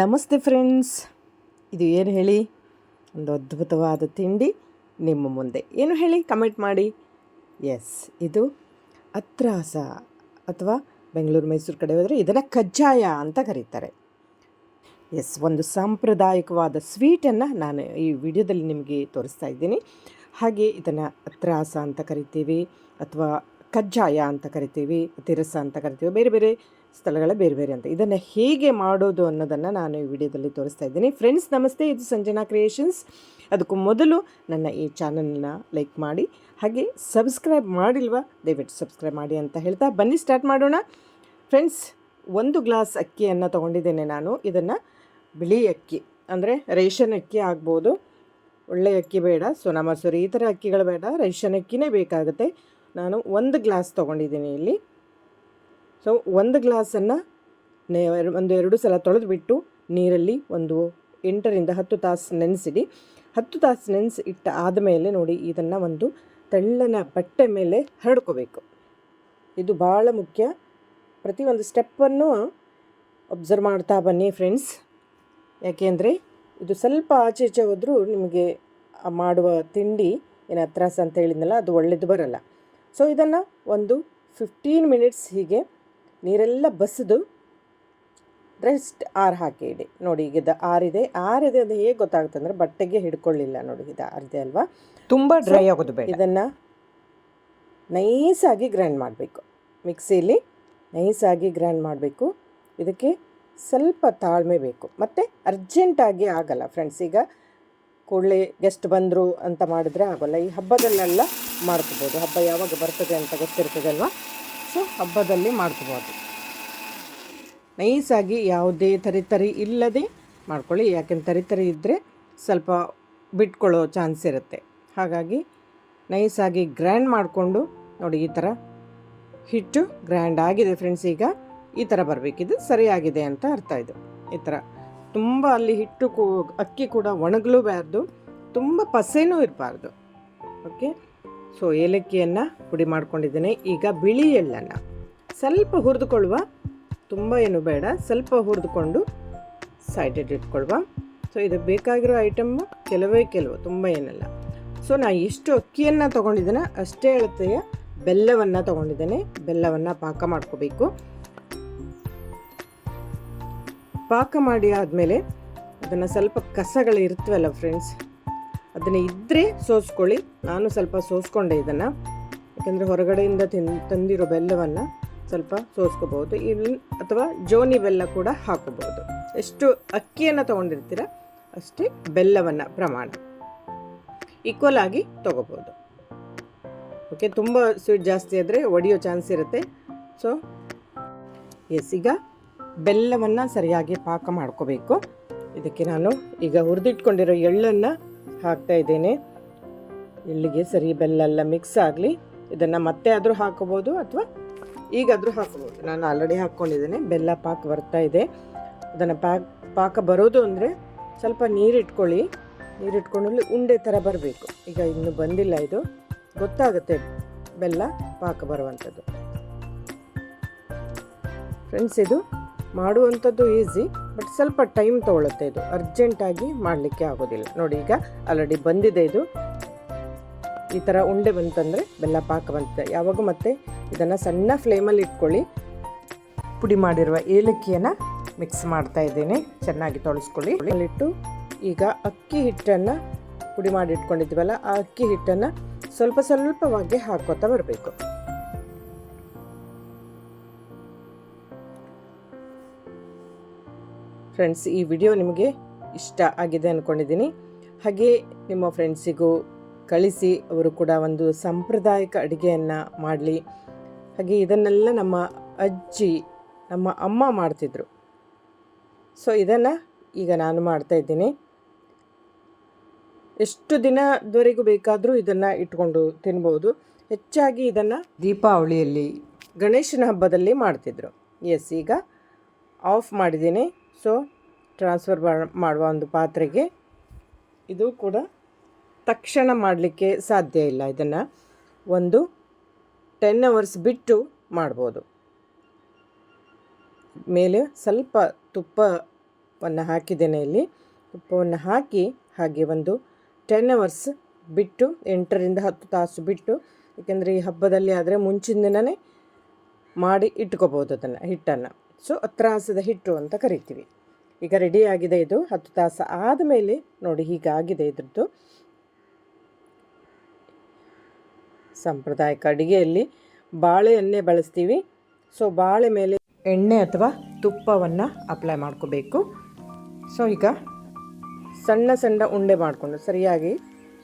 ನಮಸ್ತೆ ಫ್ರೆಂಡ್ಸ್. ಇದು ಏನು ಹೇಳಿ? ಒಂದು ಅದ್ಭುತವಾದ ತಿಂಡಿ ನಿಮ್ಮ ಮುಂದೆ. ಏನು ಹೇಳಿ? ಕಮೆಂಟ್ ಮಾಡಿ. ಎಸ್ ಇದು ಅತ್ರಾಸ ಅಥವಾ ಬೆಂಗಳೂರು ಮೈಸೂರು ಕಡೆ ಹೋದರೆ ಇದನ್ನು ಕಜ್ಜಾಯ ಅಂತ ಕರೀತಾರೆ. ಎಸ್ ಒಂದು ಸಾಂಪ್ರದಾಯಿಕವಾದ ಸ್ವೀಟನ್ನು ನಾನು ಈ ವಿಡಿಯೋದಲ್ಲಿ ನಿಮಗೆ ತೋರಿಸ್ತಾ ಇದ್ದೀನಿ. ಹಾಗೆ ಇದನ್ನು ಅತ್ರಾಸ ಅಂತ ಕರಿತೀವಿ ಅಥವಾ ಕಜ್ಜಾಯ ಅಂತ ಕರಿತೀವಿ, ತಿರಸ ಅಂತ ಕರಿತೀವಿ, ಬೇರೆ ಬೇರೆ ಸ್ಥಳಗಳ ಬೇರೆ ಬೇರೆ ಅಂತ. ಇದನ್ನು ಹೇಗೆ ಮಾಡೋದು ಅನ್ನೋದನ್ನು ನಾನು ಈ ವಿಡಿಯೋದಲ್ಲಿ ತೋರಿಸ್ತಾ ಇದ್ದೀನಿ. ಫ್ರೆಂಡ್ಸ್ ನಮಸ್ತೆ. ಇದು ಸಂಜನಾ ಕ್ರಿಯೇಷನ್ಸ್ ಅದಕ್ಕೂ ಮೊದಲು ನನ್ನ ಈ ಚಾನಲ್ನ ಲೈಕ್ ಮಾಡಿ. ಹಾಗೆ ಸಬ್ಸ್ಕ್ರೈಬ್ ಮಾಡಿಲ್ವಾ? ದಯವಿಟ್ಟು ಸಬ್ಸ್ಕ್ರೈಬ್ ಮಾಡಿ ಅಂತ ಹೇಳ್ತಾ ಬನ್ನಿ. ಸ್ಟಾರ್ಟ್ ಮಾಡೋಣ. ಫ್ರೆಂಡ್ಸ್ ಒಂದು ಗ್ಲಾಸ್ ಅಕ್ಕಿಯನ್ನು ತೊಗೊಂಡಿದ್ದೇನೆ ನಾನು. ಇದನ್ನು ಬಿಳಿ ಅಕ್ಕಿ, ಅಂದರೆ ರೇಷನ್ ಅಕ್ಕಿ ಆಗ್ಬೋದು. ಒಳ್ಳೆ ಅಕ್ಕಿ ಬೇಡ. ಸೋನಾ ಮಸೂರಿ ಈ ಥರ ಅಕ್ಕಿಗಳು ಬೇಡ. ರೇಷನ್ ಅಕ್ಕಿನೇ ಬೇಕಾಗುತ್ತೆ. ನಾನು ಒಂದು ಗ್ಲಾಸ್ ತೊಗೊಂಡಿದ್ದೀನಿ ಇಲ್ಲಿ. ಸೊ ಒಂದು ಗ್ಲಾಸನ್ನು ಒಂದು ಎರಡು ಸಲ ತೊಳೆದುಬಿಟ್ಟು ನೀರಲ್ಲಿ ಒಂದು ಎಂಟರಿಂದ ಹತ್ತು ತಾಸು ನೆನೆಸಿಡಿ. ಹತ್ತು ತಾಸು ನೆನೆಸಿ ಇಟ್ಟ ಆದಮೇಲೆ ನೋಡಿ ಇದನ್ನು ಒಂದು ತೆಳ್ಳನ ಬಟ್ಟೆ ಮೇಲೆ ಹರಡ್ಕೋಬೇಕು. ಇದು ಭಾಳ ಮುಖ್ಯ. ಪ್ರತಿಯೊಂದು ಸ್ಟೆಪ್ಪನ್ನು ಒಬ್ಸರ್ವ್ ಮಾಡ್ತಾ ಬನ್ನಿ ಫ್ರೆಂಡ್ಸ್. ಯಾಕೆಂದರೆ ಇದು ಸ್ವಲ್ಪ ಆಚೆ ಈಚೆ ಹೋದರೂ ನಿಮಗೆ ಮಾಡುವ ತಿಂಡಿ ಏನು ಹತ್ರಾಸ ಅಂತ ಹೇಳಿದ್ನಲ್ಲ ಅದು ಒಳ್ಳೆಯದು ಬರಲ್ಲ. ಸೊ ಇದನ್ನು ಒಂದು ಫಿಫ್ಟೀನ್ ಮಿನಿಟ್ಸ್ ಹೀಗೆ ನೀರೆಲ್ಲ ಬಸಿದು ರೆಸ್ಟ್ ಆರ್ ಹಾಕಿ ಇಡಿ. ನೋಡಿ ಈಗ ಇದು ಆರಿದೆ. ಆರಿದೆ ಅದು ಹೇಗೆ ಗೊತ್ತಾಗುತ್ತೆ ಅಂದರೆ ಬಟ್ಟೆಗೆ ಹಿಡ್ಕೊಳ್ಳಿಲ್ಲ ನೋಡಿ ಇದು ಆರಿದೆ ಅಲ್ವಾ? ತುಂಬ ಡ್ರೈ ಆಗೋದು ಬೇಡ. ಇದನ್ನು ನೈಸಾಗಿ ಗ್ರೈಂಡ್ ಮಾಡಬೇಕು. ಮಿಕ್ಸಿಲಿ ನೈಸಾಗಿ ಗ್ರೈಂಡ್ ಮಾಡಬೇಕು. ಇದಕ್ಕೆ ಸ್ವಲ್ಪ ತಾಳ್ಮೆ ಬೇಕು. ಮತ್ತು ಅರ್ಜೆಂಟಾಗಿ ಆಗಲ್ಲ ಫ್ರೆಂಡ್ಸ್ ಈಗ ಕೂಡಲೇ ಗೆಸ್ಟ್ ಬಂದರು ಅಂತ ಮಾಡಿದ್ರೆ ಆಗೋಲ್ಲ. ಈ ಹಬ್ಬದಲ್ಲೆಲ್ಲ ಮಾಡ್ಕೋಬೋದು. ಹಬ್ಬ ಯಾವಾಗ ಬರ್ತದೆ ಅಂತ ಗೊತ್ತಿರ್ತದಲ್ವ? ಸೊ ಹಬ್ಬದಲ್ಲಿ ಮಾಡ್ಕೋಬೋದು. ನೈಸಾಗಿ ಯಾವುದೇ ತರಿತರಿ ಇಲ್ಲದೆ ಮಾಡ್ಕೊಳ್ಳಿ. ಯಾಕೆಂದ್ರೆ ತರಿತರಿ ಇದ್ದರೆ ಸ್ವಲ್ಪ ಬಿಟ್ಕೊಳ್ಳೋ ಚಾನ್ಸ್ ಇರುತ್ತೆ. ಹಾಗಾಗಿ ನೈಸಾಗಿ ಗ್ರ್ಯಾಂಡ್ ಮಾಡಿಕೊಂಡು ನೋಡಿ ಈ ಥರ ಹಿಟ್ಟು ಗ್ರ್ಯಾಂಡ್ ಆಗಿದೆ ಫ್ರೆಂಡ್ಸ್. ಈಗ ಈ ಥರ ಬರಬೇಕಿದು ಸರಿಯಾಗಿದೆ ಅಂತ ಅರ್ಥ ಇದು. ಈ ಥರ ತುಂಬ ಅಲ್ಲಿ ಹಿಟ್ಟು ಕೂ ಅಕ್ಕಿ ಕೂಡ ಒಣಗಲೂಬಾರ್ದು ತುಂಬ ಪಸೆನೂ ಇರಬಾರ್ದು. ಓಕೆ ಸೊ ಏಲಕ್ಕಿಯನ್ನು ಪುಡಿ ಮಾಡ್ಕೊಂಡಿದ್ದೇನೆ. ಈಗ ಬಿಳಿ ಎಳ್ಳನ್ನು. ಸ್ವಲ್ಪ ಹುರಿದುಕೊಳ್ಳುವ. ತುಂಬ ಏನು ಬೇಡ. ಸ್ವಲ್ಪ ಹುರಿದುಕೊಂಡು ಸೈಡೆಡ್ ಇಟ್ಕೊಳ್ವಾ. ಸೊ ಇದು ಬೇಕಾಗಿರೋ ಐಟಮ್ಮು ಕೆಲವೇ ಕೆಲವು, ತುಂಬ ಏನಲ್ಲ. ಸೊ ನಾನು ಎಷ್ಟು ಅಕ್ಕಿಯನ್ನು ತೊಗೊಂಡಿದ್ದೇನೆ. ಅಷ್ಟೇ ಅಳತೆಯ ಬೆಲ್ಲವನ್ನು ತೊಗೊಂಡಿದ್ದೇನೆ. ಬೆಲ್ಲವನ್ನು ಪಾಕ ಮಾಡ್ಕೋಬೇಕು. ಪಾಕ ಮಾಡಿ ಆದಮೇಲೆ ಅದನ್ನು ಸ್ವಲ್ಪ ಕಸಗಳು ಇರ್ತವಲ್ಲ ಫ್ರೆಂಡ್ಸ್ ಅದನ್ನು ಇದ್ದರೆ ಸೋಸ್ಕೊಳ್ಳಿ. ನಾನು ಸ್ವಲ್ಪ ಸೋಸ್ಕೊಂಡೆ ಇದನ್ನು. ಯಾಕೆಂದರೆ ಹೊರಗಡೆಯಿಂದ ತಿನ್, ತಂದಿರೋ ಬೆಲ್ಲವನ್ನು ಸ್ವಲ್ಪ ಸೋಸ್ಕೋಬೋದು ಇಲ್ಲಿ ಅಥವಾ ಜೋನಿ ಬೆಲ್ಲ ಕೂಡ ಹಾಕೋಬೋದು ಎಷ್ಟು ಅಕ್ಕಿಯನ್ನು ತೊಗೊಂಡಿರ್ತೀರ ಅಷ್ಟೇ ಬೆಲ್ಲವನ್ನು ಪ್ರಮಾಣ ಈಕ್ವಲ್ ಆಗಿ ತೊಗೋಬೋದು ಓಕೆ ತುಂಬ ಸ್ವೀಟ್ ಜಾಸ್ತಿ ಆದರೆ ಒಡೆಯೋ ಚಾನ್ಸ್ ಇರುತ್ತೆ. ಸೊ ಎಸ್ ಈಗ ಬೆಲ್ಲವನ್ನು ಸರಿಯಾಗಿ ಪಾಕ ಮಾಡ್ಕೋಬೇಕು. ಇದಕ್ಕೆ ನಾನು ಈಗ ಹುರಿದಿಟ್ಕೊಂಡಿರೋ ಎಳ್ಳನ್ನು ಹಾಕ್ತಾ ಇದ್ದೇನೆ ಎಳ್ಳಿಗೆ ಸರಿ ಬೆಲ್ಲ ಎಲ್ಲ ಮಿಕ್ಸ್ ಆಗಲಿ, ಇದನ್ನು ಮತ್ತೆ ಆದರೂ ಹಾಕೋಬೋದು ಅಥವಾ ಈಗಾದರೂ ಹಾಕೋಬೋದು ನಾನು ಆಲ್ರೆಡಿ ಹಾಕ್ಕೊಂಡಿದ್ದೇನೆ, ಬೆಲ್ಲ ಪಾಕ ಬರ್ತಾ ಇದೆ ಅದನ್ನು ಪ್ಯಾಕ್ ಪಾಕ ಬರೋದು ಅಂದರೆ ಸ್ವಲ್ಪ ನೀರಿಟ್ಕೊಳ್ಳಿ. ನೀರಿಟ್ಕೊಂಡು ಉಂಡೆ ಥರ ಬರಬೇಕು. ಈಗ ಇನ್ನೂ ಬಂದಿಲ್ಲ ಇದು. ಗೊತ್ತಾಗುತ್ತೆ ಬೆಲ್ಲ ಪಾಕ ಬರುವಂಥದ್ದು. ಫ್ರೆಂಡ್ಸ್ ಇದು ಮಾಡುವಂಥದ್ದು ಈಸಿ ಬಟ್ ಸ್ವಲ್ಪ ಟೈಮ್ ತೊಗೊಳುತ್ತೆ ಇದು. ಅರ್ಜೆಂಟಾಗಿ ಮಾಡಲಿಕ್ಕೆ ಆಗೋದಿಲ್ಲ. ನೋಡಿ ಈಗ ಆಲ್ರೆಡಿ ಬಂದಿದೆ ಇದು. ಈ ಥರ ಉಂಡೆ ಬಂತಂದರೆ ಬೆಲ್ಲ ಪಾಕ ಬಂತಿದೆ ಯಾವಾಗ ಮತ್ತೆ ಇದನ್ನು ಸಣ್ಣ ಫ್ಲೇಮಲ್ಲಿ ಇಟ್ಕೊಳ್ಳಿ. ಪುಡಿ ಮಾಡಿರುವ ಏಲಕ್ಕಿಯನ್ನು ಮಿಕ್ಸ್ ಮಾಡ್ತಾ ಇದ್ದೇನೆ. ಚೆನ್ನಾಗಿ ತೊಳಸ್ಕೊಳ್ಳಿ. ಅಲ್ಲಿಟ್ಟು ಈಗ ಅಕ್ಕಿ ಹಿಟ್ಟನ್ನು ಪುಡಿ ಮಾಡಿ ಇಟ್ಕೊಂಡಿದ್ವಲ್ಲ, ಆ ಅಕ್ಕಿ ಹಿಟ್ಟನ್ನು ಸ್ವಲ್ಪ ಸ್ವಲ್ಪವಾಗಿ ಹಾಕೋತಾ ಬರಬೇಕು. ಫ್ರೆಂಡ್ಸ್, ಈ ವಿಡಿಯೋ ನಿಮಗೆ ಇಷ್ಟ ಆಗಿದೆ ಅಂದ್ಕೊಂಡಿದ್ದೀನಿ ಹಾಗೆ ನಿಮ್ಮ ಫ್ರೆಂಡ್ಸಿಗೂ ಕಳಿಸಿ, ಅವರು ಕೂಡ ಒಂದು ಸಾಂಪ್ರದಾಯಿಕ ಅಡುಗೆಯನ್ನು ಮಾಡಲಿ. ಹಾಗೆ ಇದನ್ನೆಲ್ಲ ನಮ್ಮ ಅಜ್ಜಿ, ನಮ್ಮ ಅಮ್ಮ ಮಾಡ್ತಿದ್ರು. ಸೊ ಇದನ್ನು ಈಗ ನಾನು ಮಾಡ್ತಾಯಿದ್ದೀನಿ ಎಷ್ಟು ದಿನದವರೆಗೂ ಬೇಕಾದರೂ ಇದನ್ನು ಇಟ್ಕೊಂಡು ತಿನ್ಬೋದು. ಹೆಚ್ಚಾಗಿ ಇದನ್ನು ದೀಪಾವಳಿಯಲ್ಲಿ, ಗಣೇಶನ ಹಬ್ಬದಲ್ಲಿ ಮಾಡ್ತಿದ್ರು. ಎಸ್ ಈಗ ಆಫ್ ಮಾಡಿದ್ದೀನಿ. ಸೊ ಟ್ರಾನ್ಸ್ಫರ್ ಮಾಡುವ ಒಂದು ಪಾತ್ರೆಗೆ ಇದು ಕೂಡ ತಕ್ಷಣ ಮಾಡಲಿಕ್ಕೆ ಸಾಧ್ಯ ಇಲ್ಲ. ಇದನ್ನು ಒಂದು ಟೆನ್ ಅವರ್ಸ್ ಬಿಟ್ಟು ಮಾಡ್ಬೋದು. ಮೇಲೆ ಸ್ವಲ್ಪ ತುಪ್ಪವನ್ನು ಹಾಕಿದ್ದೇನೆ ಇಲ್ಲಿ. ತುಪ್ಪವನ್ನು ಹಾಕಿ ಹಾಗೆ ಒಂದು ಟೆನ್ ಅವರ್ಸ್ ಬಿಟ್ಟು ಎಂಟರಿಂದ ಹತ್ತು ತಾಸು ಬಿಟ್ಟು, ಏಕೆಂದರೆ ಈ ಹಬ್ಬದಲ್ಲಿ ಆದರೆ ಮುಂಚಿನ ದಿನವೇ ಮಾಡಿ ಇಟ್ಕೋಬೋದು ಅದನ್ನು, ಹಿಟ್ಟನ್ನು. ಸೊ ತ್ರಾಸದ ಹಿಟ್ಟು ಅಂತ ಕರಿತೀವಿ. ಈಗ ರೆಡಿ ಆಗಿದೆ ಇದು. ಹತ್ತು ತಾಸು ಆದಮೇಲೆ ನೋಡಿ ಹೀಗಾಗಿದೆ ಇದ್ರದ್ದು. ಸಾಂಪ್ರದಾಯಿಕ ಅಡುಗೆಯಲ್ಲಿ ಬಾಳೆ ಎಣ್ಣೆ ಬಳಸ್ತೀವಿ. ಸೊ, ಬಾಳೆ ಮೇಲೆ ಎಣ್ಣೆ ಅಥವಾ ತುಪ್ಪವನ್ನು ಅಪ್ಲೈ ಮಾಡ್ಕೋಬೇಕು. ಸೊ, ಈಗ ಸಣ್ಣ ಸಣ್ಣ ಉಂಡೆ ಮಾಡಿಕೊಂಡು ಸರಿಯಾಗಿ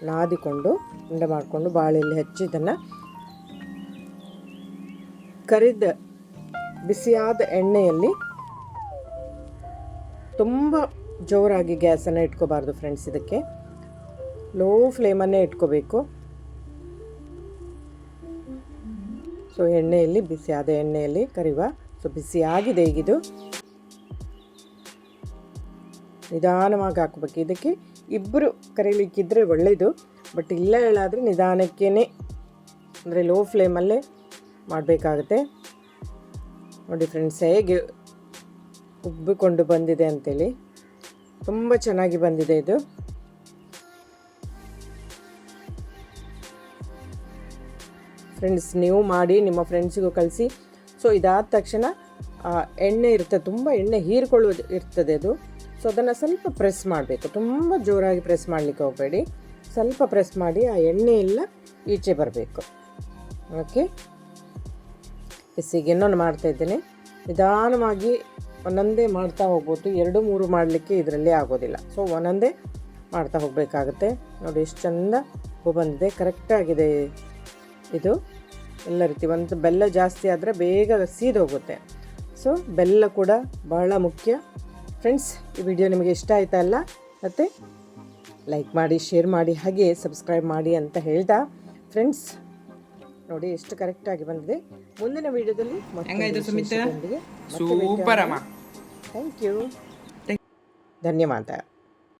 ನಾದಿಕೊಂಡು ಉಂಡೆ ಮಾಡಿಕೊಂಡು ಬಾಳೆಯಲ್ಲಿ ಹಚ್ಚಿ ಇದನ್ನು ಕರಿದ ಬಿಸಿಯಾದ ಎಣ್ಣೆಯಲ್ಲಿ ತುಂಬ ಜೋರಾಗಿ ಗ್ಯಾಸನ್ನು ಇಟ್ಕೋಬಾರ್ದು ಫ್ರೆಂಡ್ಸ್ ಇದಕ್ಕೆ. ಲೋ ಫ್ಲೇಮನ್ನೇ ಇಟ್ಕೋಬೇಕು. ಸೊ, ಎಣ್ಣೆಯಲ್ಲಿ, ಬಿಸಿಯಾದ ಎಣ್ಣೆಯಲ್ಲಿ ಕರಿವ. ಸೊ, ಬಿಸಿಯಾಗಿದೆ ಈಗಿದು. ನಿಧಾನವಾಗಿ ಹಾಕ್ಬೇಕು. ಇದಕ್ಕೆ ಇಬ್ಬರು ಕರೀಲಿಕ್ಕಿದ್ರೆ ಒಳ್ಳೆಯದು ಬಟ್ ಇಲ್ಲ ಹೇಳಾದರೆ ನಿಧಾನಕ್ಕೇ ಅಂದರೆ ಲೋ ಫ್ಲೇಮಲ್ಲೇ ಮಾಡಬೇಕಾಗುತ್ತೆ. ನೋಡಿ ಫ್ರೆಂಡ್ಸ್ ಹೇಗೆ ಉಬ್ಬಿಕೊಂಡು ಬಂದಿದೆ ಅಂತೇಳಿ. ತುಂಬ ಚೆನ್ನಾಗಿ ಬಂದಿದೆ ಇದು. ಫ್ರೆಂಡ್ಸ್ ನೀವು ಮಾಡಿ ನಿಮ್ಮ ಫ್ರೆಂಡ್ಸಿಗೂ ಕಳಿಸಿ. ಸೊ ಇದಾದ ತಕ್ಷಣ ಎಣ್ಣೆ ಇರ್ತದೆ ತುಂಬ ಎಣ್ಣೆ ಹೀರ್ಕೊಳ್ಳೋದು ಇರ್ತದೆ ಅದು. ಸೊ ಅದನ್ನು ಸ್ವಲ್ಪ ಪ್ರೆಸ್ ಮಾಡಬೇಕು. ತುಂಬ ಜೋರಾಗಿ ಪ್ರೆಸ್ ಮಾಡಲಿಕ್ಕೆ ಹೋಗಬೇಡಿ. ಸ್ವಲ್ಪ ಪ್ರೆಸ್ ಮಾಡಿ ಆ ಎಣ್ಣೆ ಎಲ್ಲ ಈಚೆ ಬರಬೇಕು. ಓಕೆ ಬಿಸಿಗೆ ಇನ್ನೊಂದು ಮಾಡ್ತಾ ಇದ್ದೇನೆ. ನಿಧಾನವಾಗಿ ಒಂದೊಂದೇ ಮಾಡ್ತಾ ಹೋಗ್ಬೋದು ಎರಡು ಮೂರು ಮಾಡಲಿಕ್ಕೆ ಇದರಲ್ಲಿ ಆಗೋದಿಲ್ಲ. ಸೊ ಒಂದೊಂದೇ ಮಾಡ್ತಾ ಹೋಗಬೇಕಾಗುತ್ತೆ. ನೋಡಿ, ಎಷ್ಟು ಚಂದ ಹೂ ಬಂದಿದೆ. ಕರೆಕ್ಟಾಗಿದೆ ಇದು. ಎಲ್ಲ ರೀತಿ ಒಂದು ಬೆಲ್ಲ ಜಾಸ್ತಿ ಆದರೆ ಬೇಗ ಸೀದೋಗುತ್ತೆ ಸೊ ಬೆಲ್ಲ ಕೂಡ ಬಹಳ ಮುಖ್ಯ. ಫ್ರೆಂಡ್ಸ್ ಈ ವಿಡಿಯೋ ನಿಮಗೆ ಇಷ್ಟ ಆಯ್ತಾ ಅಲ್ಲ? ಮತ್ತು ಲೈಕ್ ಮಾಡಿ ಶೇರ್ ಮಾಡಿ, ಹಾಗೆ ಸಬ್ಸ್ಕ್ರೈಬ್ ಮಾಡಿ ಅಂತ ಹೇಳ್ತಾ. ಫ್ರೆಂಡ್ಸ್ ನೋಡಿ ಎಷ್ಟು ಕರೆಕ್ಟಾಗಿ ಬಂದಿದೆ. ಮುಂದಿನ ವಿಡಿಯೋದಲ್ಲಿ ಸೂಪರ್ ಸೂಪರ್ ಅಮ್ಮ. ಥ್ಯಾಂಕ್ ಯು ಧನ್ಯವಾದ.